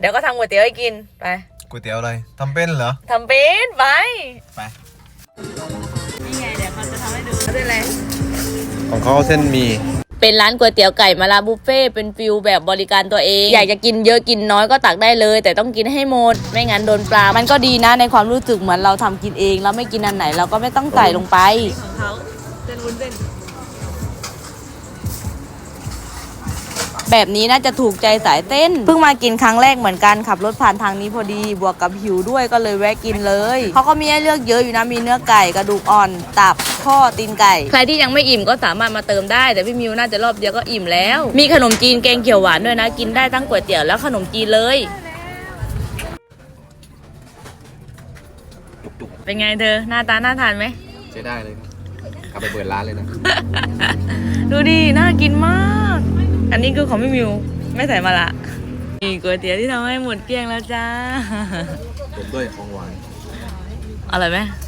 เดี๋ยวก็ทำก๋วยเตี๋ยวให้กินไปก๋วยเตี๋ยวอะไรทำเป็นเหรอทำเป็นไปไปนี่ไงเดี๋ยวเขาจะทำให้ดูด้วยอะไรของเขาเส้นหมีเป็นร้านก๋วยเตี๋ยวไก่มาลาบุฟเฟ่ต์เป็นฟิลแบบบริการตัวเอง อยากจะกินเยอะกินน้อยก็ตักได้เลย แต่ต้องกินให้หมด ไม่งั้นโดนปลา มันก็ดีนะในความรู้สึกเหมือนเราทำกินเองเราไม่กินอันไหนเราก็ไม่ต้องใส่ลงไปของเขาเส้นวุ้นเส้น แบบนี้น่าจะถูกใจสายเต้น เพิ่งมากินครั้งแรกเหมือนกันขับรถผ่านทางนี้พอดีบวกกับหิวด้วยก็เลยแวะกินเลยเขาก็มีให้เลือกเยอะอยู่นะมีเนื้อไก่กระดูกอ่อนตับข้อตีนไก่ ใครที่ยังไม่อิ่มก็สามารถมาเติมได้ แต่พี่มิวน่าจะรอบเดียวก็อิ่มแล้ว มีขนมจีนแกงเขียวหวานด้วยนะกินได้ทั้งก๋วยเตี๋ยวแล้วขนมจีนเลยเป็นไงเธอหน้าตาน่าทานไหมใช้ได้เลยครับกลับไปเปิดร้านเลยนะ ดูดิน่ากินมาก อันนี้คือของพี่มิว ไม่ใส่มาละนี่ก๋วยเตี๋ยวที่ทำให้หมดเกลี้ยงแล้วจ้า ผมด้วยของหวาน อร่อยไหมอื้อหือ